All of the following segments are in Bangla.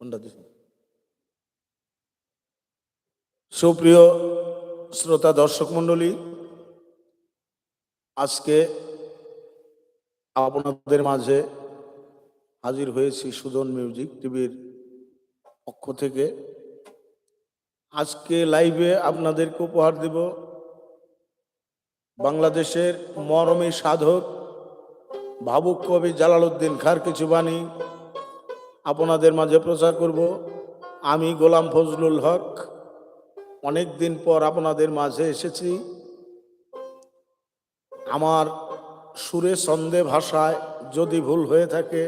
কোনটা দিস সুপ্রিয় শ্রোতা, দর্শক মণ্ডলী, আজকে আপনাদের মাঝে হাজির হয়েছি সুজন মিউজিক টিভির পক্ষ থেকে। আজকে লাইভে আপনাদেরকে উপহার দেব বাংলাদেশের মরমী সাধক, ভাবুক কবি জালালউদ্দিন খার কিছু বাণী। আপনাদের মাঝে প্রচার করব। আমি গোলাম ফজলুল হক। অনেক দিন পর আপনাদের মাঝে এসেছি। আমার সুরে ছন্দে ভাষায় যদি ভুল হয়ে থাকে,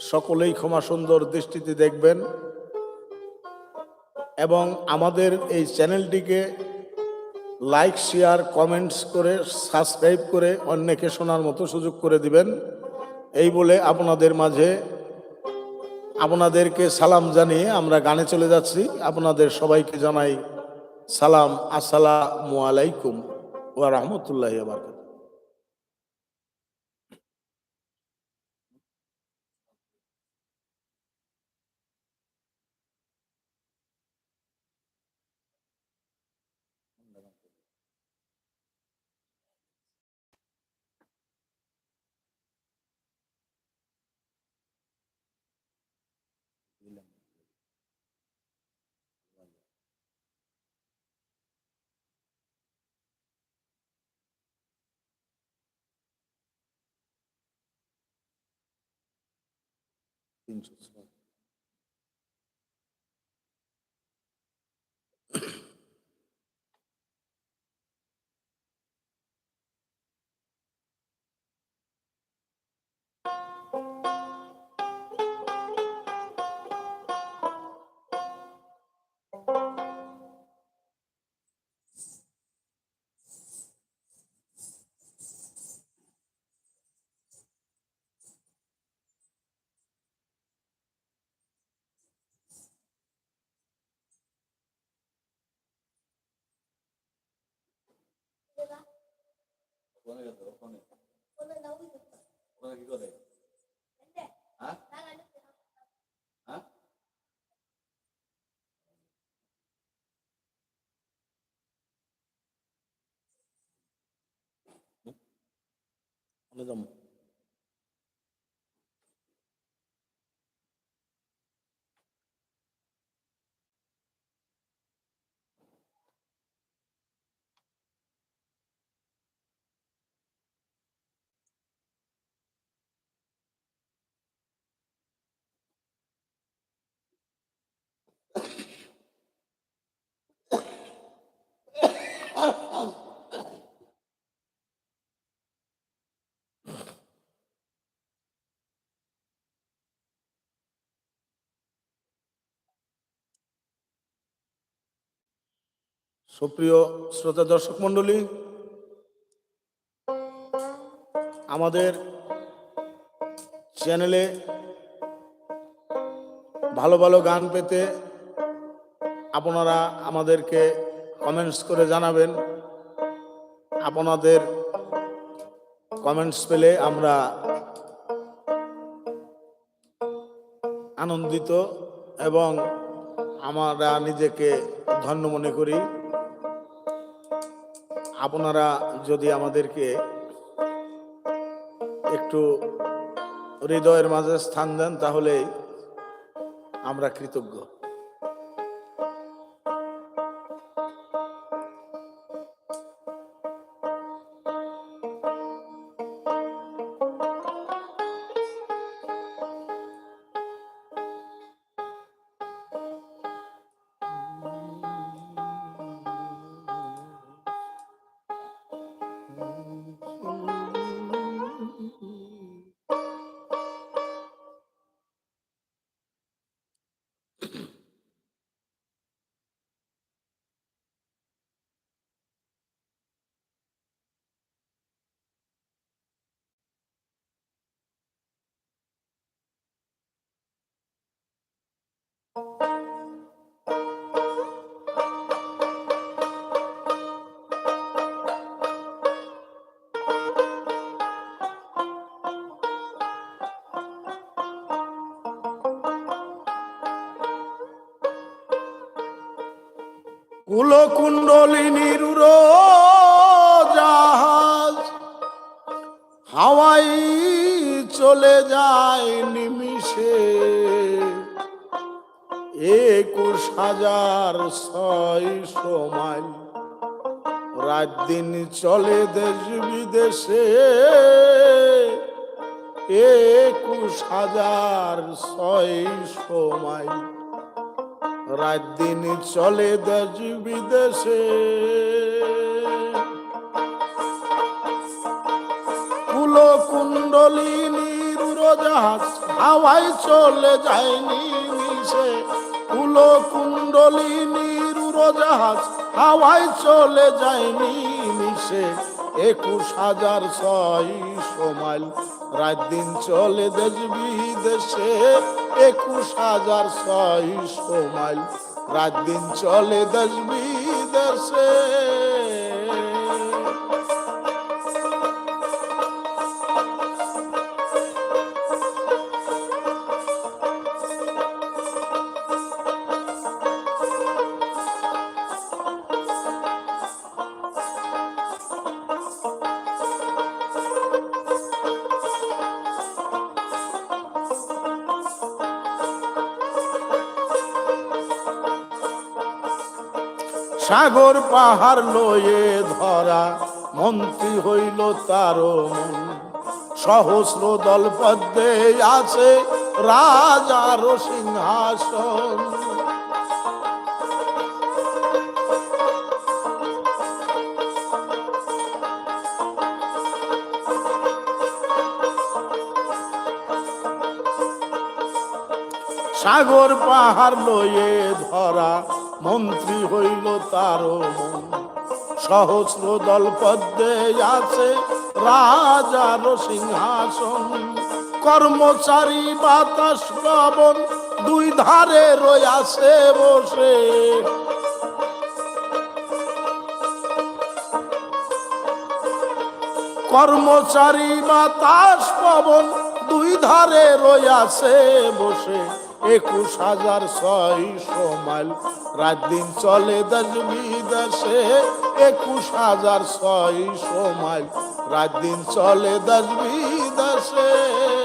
সকলেই ক্ষমা সুন্দর দৃষ্টিতে দেখবেন। এবং আমাদের এই চ্যানেলটিকে লাইক, শেয়ার, কমেন্টস করে, সাবস্ক্রাইব করে অন্যকে শোনার মতো সুযোগ করে দিবেন। এই বলে আপনাদের মাঝে আপনাদেরকে সালাম জানিয়ে আমরা গানে চলে যাচ্ছি। আপনাদের সবাইকে জানাই সালাম। আসসালামু আলাইকুম ওয়া রাহমাতুল্লাহি In Jesus' ওয়া বারাকাতুহু তিনশো ছয়। চলে যাব। সুপ্রিয় শ্রোতা দর্শক মণ্ডলী, আমাদের চ্যানেলে ভালো ভালো গান পেতে আপনারা আমাদেরকে কমেন্টস করে জানাবেন। আপনাদের কমেন্টস পেলে আমরা আনন্দিত এবং আমরা নিজেকে ধন্য মনে করি। আপনারা যদি আমাদেরকে একটু হৃদয়ের মাঝে স্থান দেন তাহলে আমরা কৃতজ্ঞ। কুলকুণ্ডলিনীর জাহাজ হাওয়াই চলে যায় নিমিষে। একুশ হাজার ছয়শো মাইল। রাত দিন চলে দেশ বিদেশে। একুশ হাজার ছয়শো মাইল। রাত দিন চলে দেশ বিদেশে। কুল কুণ্ডলিনীর উড়োজাহাজ হাওয়াই চলে যায়নি মিশে কুল কুণ্ডলিনীর উড়োজাহাজ হাওয়াই চলে যায়নি মিশে একুশ হাজার ছয়শো মাইল, রাত দিন চলে দেশ বিদেশে। একুশ হাজার ছয়শো মাইল। রাত দিন চলে দশ বিদেশে। সাগর পাহাড় লয়ে ধরা, মন্ত্রী হইল তার সহস্র দল পদ্মে আছে রাজার সিংহাসন। সাগর পাহাড় লয়ে ধরা মন্ত্রী হইল তার সহস্র দল পদ্মে আছে রাজার সিংহাসন। কর্মচারী বাতাস শ্রবণ দুই ধারে রয়াছে বসে। কর্মচারী বাতাস পবন দুই ধারে রয়াছে বসে। একুশ হাজার ছয়শো মাইল। রাত দিন চলে দেশ বিদেশে। একুশ হাজার ছয়শো মাইল। রাত দিন চলে দেশ বিদেশে।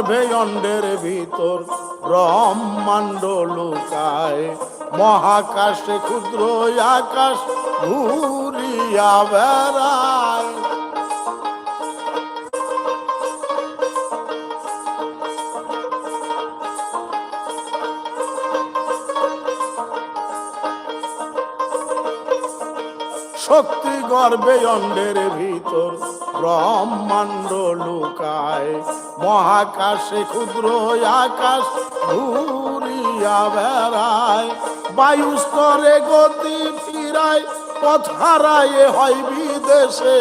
গর্ভে অন্ডের ভিতর ব্রহ্মাণ্ড লুকায়। মহাকাশে ক্ষুদ্র আকাশ ঘুরিয়া বেড়ায়। শক্তি গর্ভে অন্ডের ভিতর ব্রহ্মাণ্ড লুকায়। মহাকাশে ক্ষুদ্র আকাশ ঘুরিয়া বেড়ায়। বায়ু স্তরে গতি ফিরায়, পথ হারায় হয় বিদেশে।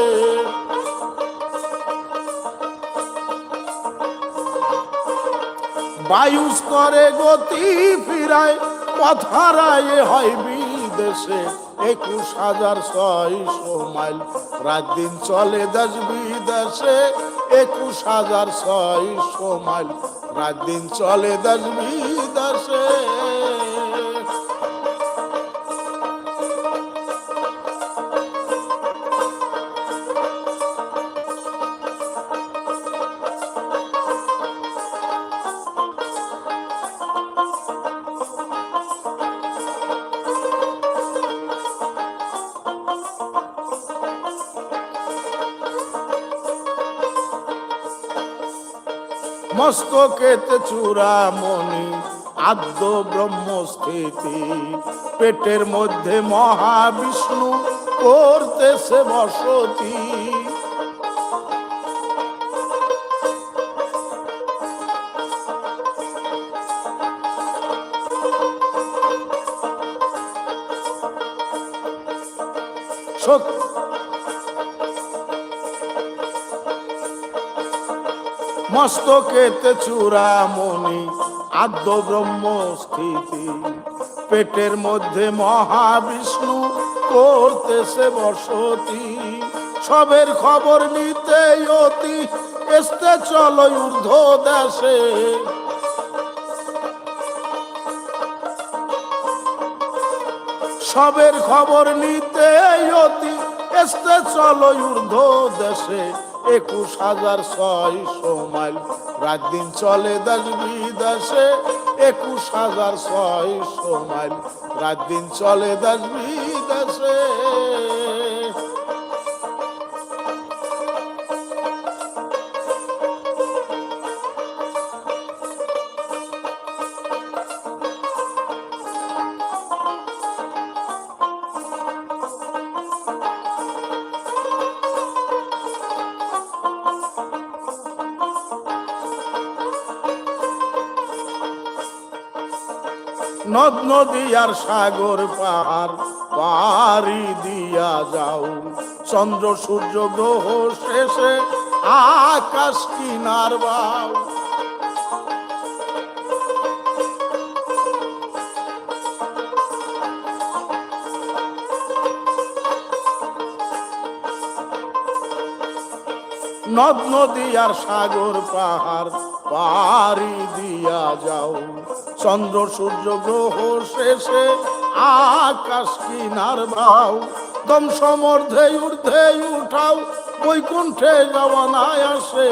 বায়ু স্তরে গতি ফিরায়, পথ হারায় হয় বিদেশে। একুশ হাজার ছয়শো মাইল। রাত দিন চলে দেশ বিদেশে। একুশ হাজার ছয়শো মাইল। রাত দিন চলে দেশ বিদেশে। মস্তকেতে চূড়ামণি আদ্য ব্রহ্মস্থিতি। পেটের মধ্যে মহাবিষ্ণু করতেছে বসতি। শক্তি মস্তকেতে চূড়ামণি, আদ্য ব্রহ্ম স্থিতি। পেটের মধ্যে মহাবিষ্ণু করতেছে বসতি। সবের খবর নিতে অতি এসতে চলো ঊর্ধ্ব দেশে সবের খবর নিতে অতি এসতে চলো ঊর্ধ্ব দেশে একুশ হাজার ছয়শো মাইল। রাত দিন চলে দাস বিদাসে একুশ হাজার ছয়শো মাইল। রাত দিন চলে দাস বিদেশে। নদ নদী আর সাগর পাহাড় পারি দিয়া যাও। চন্দ্র সূর্য গ্রহ শেষে আকাশ কিনার বাউ নদ নদী আর সাগর পাহাড় পারি দিয়া যাও। চন্দ্র, সূর্য গ্রহ শেষে আকাশ কিনার বাউ। দম সমর্ধে ঊর্ধ্বে উঠাও, বৈকুণ্ঠে যাওয়া আসে।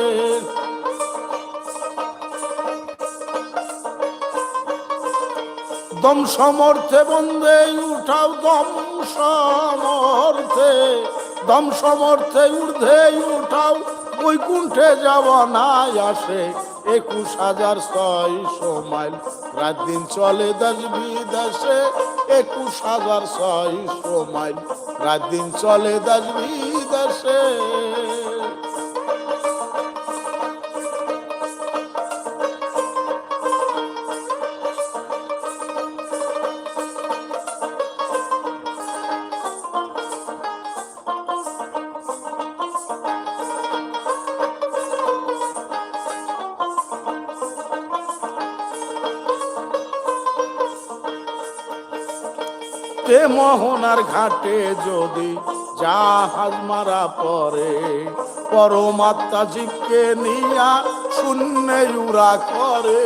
দম সমর্থে বন্দে উঠাও দম সমর্থে দম সমর্থে ঊর্ধ্বে উঠাও, বৈকুণ্ঠে যাওয়া নাই আসে। একুশ হাজার ছয়শো মাইল। রাত দিন চলে দেশ বিদেশে। একুশ হাজার ছয়শো মাইল। রাত দিন চলে দেশ বিদেশে। তে মোহনার ঘাটে যদি জাহাজ মারা পরে পরমাত্মা জীবকে নিয়া শূন্যে উড়া করে।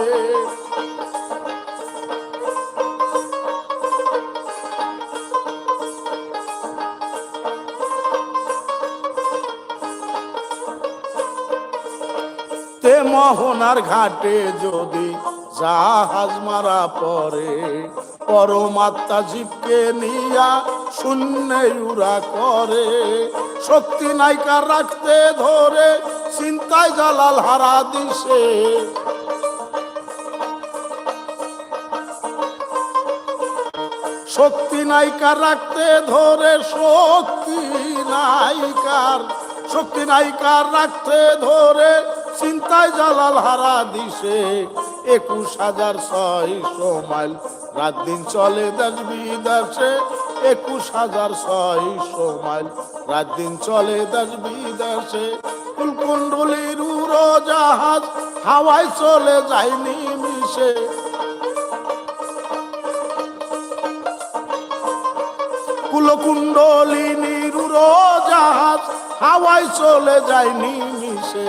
তে মোহনার ঘাটে যদি জাহাজ মারা পরে পরমাত্মা জীবকে নিয়া শূন্যে উড়া করে। শক্তি নাইকার রাখতে ধরে, চিন্তায় জালাল হারা দিছে শক্তি নাইকার রাখতে ধরে, শক্তি নাইকার শক্তি নাইকার রাখতে ধরে, চিন্তায় জালাল হারা দিছে একুশ হাজার ছয়শো মাইল রাত দিন চলে দেশ বিদেশে একুশ হাজার ছয়শো মাইল। রাত দিন চলে দেশ বিদেশে কুলকুণ্ডলির উড়ো জাহাজ হাওয়ায় চলে যায়নি মিশে। কুলকুণ্ডলিনীর জাহাজ হাওয়ায় চলে যায় নিমিশে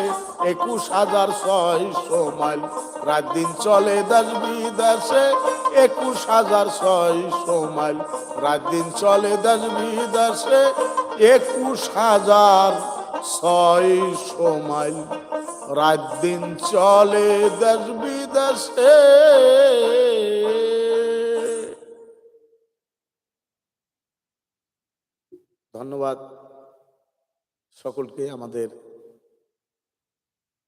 একুশ হাজার ছয়শো মাইল। রাত দিন চলে দেশ বিদেশে একুশ হাজার ছয়শো মাইল। রাত দিন চলে দেশ বিদেশে একুশ হাজার ছয়শো মাইল। রাত দিন চলে দেশ বিদেশে। ধন্যবাদ সকলকে আমাদের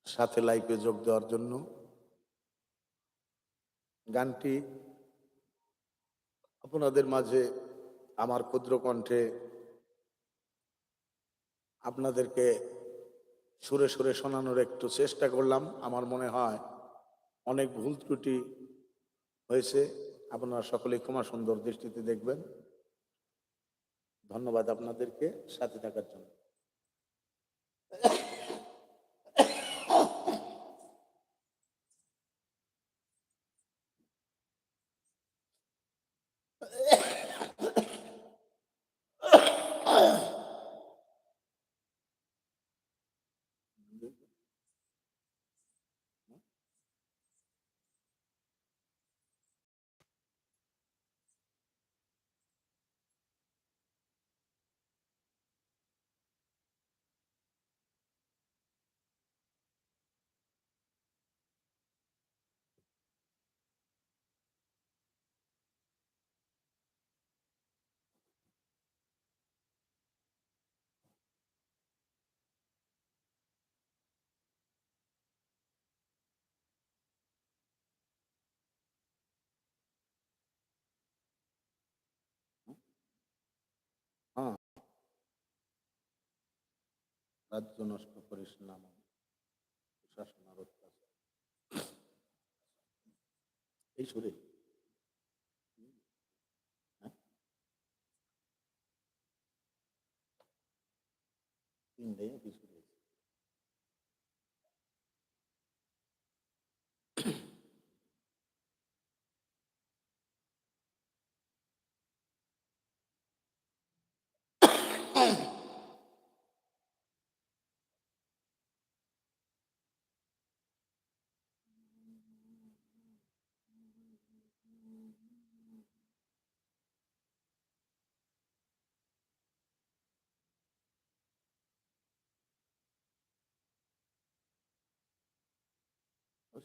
সাথে লাইভে যোগ দেওয়ার জন্য। গানটি আপনাদের মাঝে আমার ক্ষুদ্র কণ্ঠে আপনাদেরকে সুরে সুরে শোনানোর একটু চেষ্টা করলাম। আমার মনে হয় অনেক ভুল ত্রুটি হয়েছে। আপনারা সকলে ক্ষমা সুন্দর দৃষ্টিতে দেখবেন। ধন্যবাদ আপনাদেরকে। সাথে থাকার জন্য হ্যাঁ রাজ্য নষ্ট করিস না শাসন আর অত্যাচার এই সুরে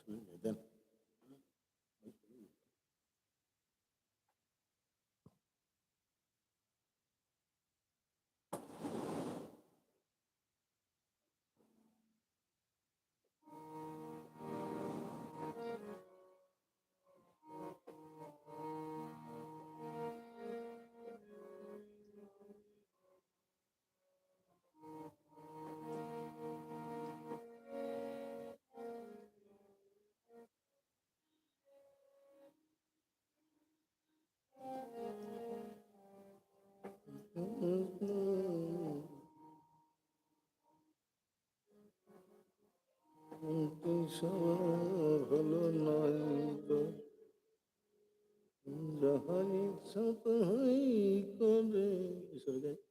সুরে ওই হলো নয় যাহা ইচ্ছা তাহাই করে।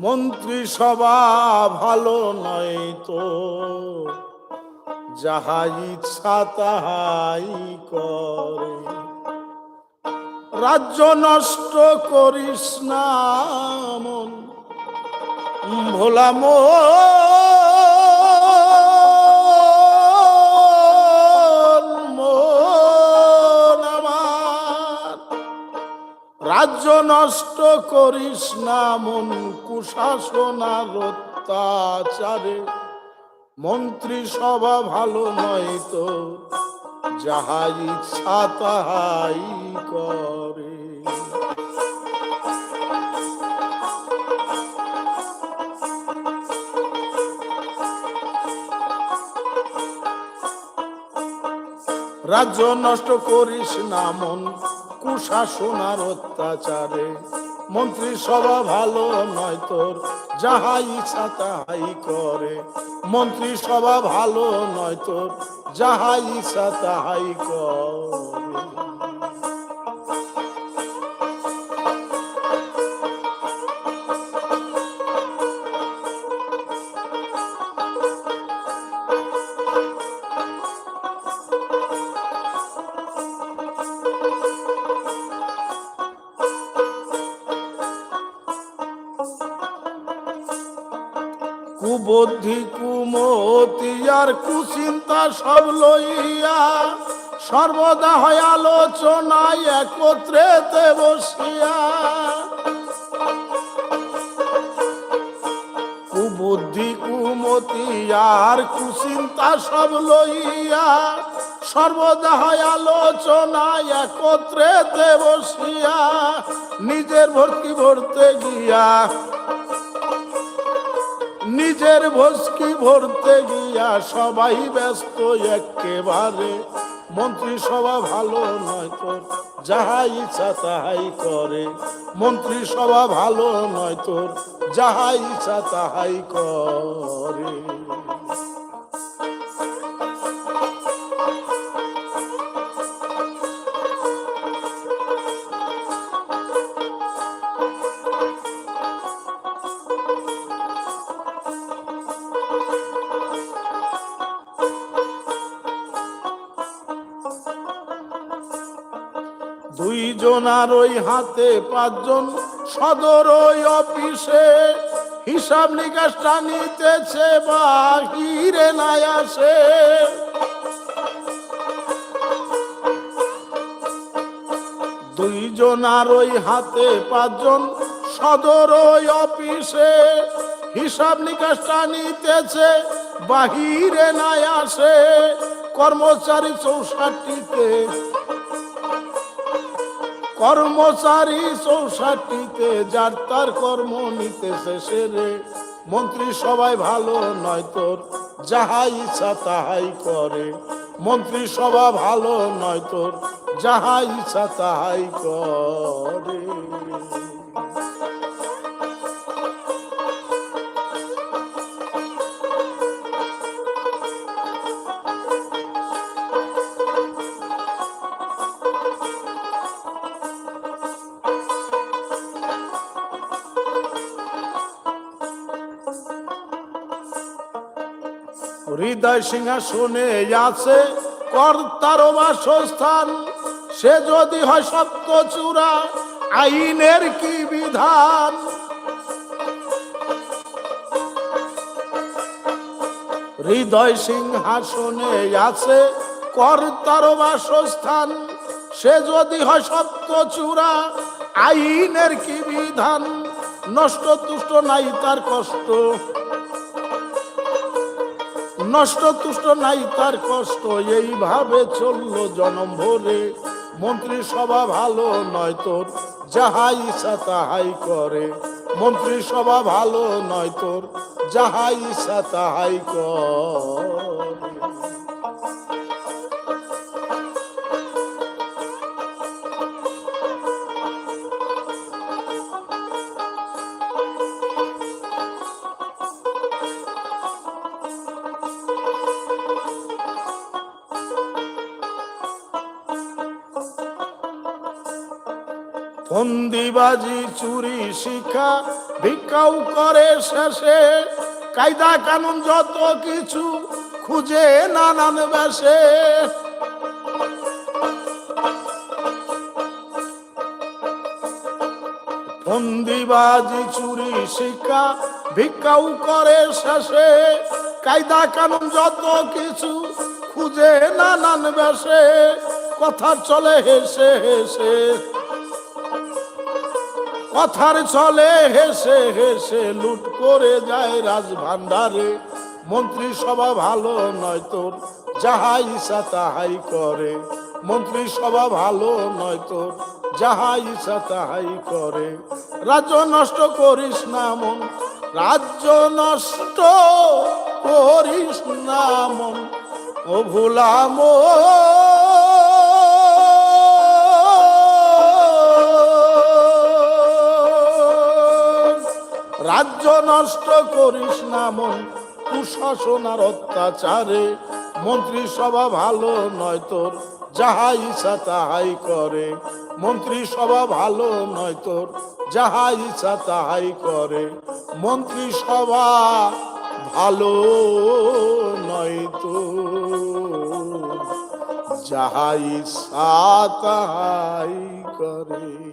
ঈশ্বর মন্ত্রী সভা ভালো নয় তো। যাহা ইচ্ছা তাহাই করে। রাজ্য নষ্ট করিস না মন। ভোলা মন রাজ্য নষ্ট করিস না মন কুশাসনার অত্যাচারে মন্ত্রী সভা ভালো নয় তো যাহা ইচ্ছা তাহাই করে। রাজ্য নষ্ট করিস না মন কুশাসনার অত্যাচারে। মন্ত্রী সভা ভালো নয় তোর, যাহা ইচ্ছা তাহাই করে। মন্ত্রী সভা ভালো নয় তোর, যাহা ইচ্ছা তাহাই করে। আর কুচিন্তা সব লইয়া সর্বদা হয় আলোচনায় একত্রেতে বসিয়া। কুবুদ্ধি, কুমতি আর কুচিন্তা সব লইয়া সর্বদা হয় আলোচনায় একত্রেতে বসিয়া। নিজের ভর্তি ভরতে গিয়া নিজের ভস্কি ভরতে গিয়া সবাই ব্যস্ত একেবারে। মন্ত্রী সভা ভালো নয় তোর যাহা ইচ্ছা তাহাই করে। মন্ত্রী সভা ভালো নয় তোর যাহা ইচ্ছা তাহাই করে। আর ওই হাতে পাঁচজন সদর ওই অফিসে হিসাব নিকাশটা নিতেছে, বাহিরে নাই আসে। দুইজন আর ওই হাতে পাঁচজন সদর ওই অফিসে হিসাব নিকাশটা নিতেছে, বাহিরে নাই আসে। কর্মচারী চৌষট্টিতে কর্মচারী চৌষট্টিতে যার তার কর্ম নিতেছে সেরে মন্ত্রী সবাই ভালো নয় তোর যাহা ইচ্ছা তাহাই করে। মন্ত্রী সভা ভালো নয় তোর যাহা ইচ্ছা তাহাই করে। হৃদয় সিংহাসনে আছে কর্তার বাসস্থান। সে যদি হয় সত্য চূড়া, আইনের কি বিধান? হৃদয় সিংহাসনে আছে কর্তার বাসস্থান। সে যদি হয় সত্য চূড়া, আইনের কি বিধান? নষ্ট তুষ্ট নাই তার কষ্ট। নষ্ট তুষ্ট নাই, তার কষ্ট এইভাবে চলল জনম ভরে। মন্ত্রী সভা ভালো নয় তোর, যাহাই ইচ্ছা তাহাই করে। মন্ত্রী সভা ভালো নয় তোর, যাহাই ইচ্ছা তাহাই করে। ফন্দিবাজি চুরি, শিক্ষা ভিক্ষাও করে শেষে। কায়দা কানুন যত কিছু খুঁজে নানান বেশে। ফন্দিবাজি চুরি, শিক্ষা ভিক্ষাও করে শেষে। কায়দা কানুন যত কিছু খুঁজে নানান বেশে। কথা চলে হেসে হেসে। কথার চলে হেসে হেসে লুট করে যায় রাজ ভান্ডারে মন্ত্রী সভা ভালো নয় তোর যাহা ইচ্ছা তাহাই করে। মন্ত্রী সভা ভালো নয় তোর যাহা ইচ্ছা তাহাই করে। রাজ্য নষ্ট করিস না মন, রাজ্য নষ্ট করিস না মন। ও ভুলাম রাজ্য নষ্ট করিস না মন, কুশাসন আর অত্যাচারে। মন্ত্রী সভা ভালো নয় তোর যাহা ইচ্ছা তাহাই করে। মন্ত্রী সভা ভালো নয় তোর যাহা ইচ্ছা তাহাই করে। মন্ত্রী সভা ভালো নয় তো যাহা ইচ্ছা তাহাই করে।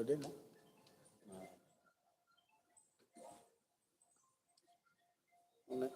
ওইটাই না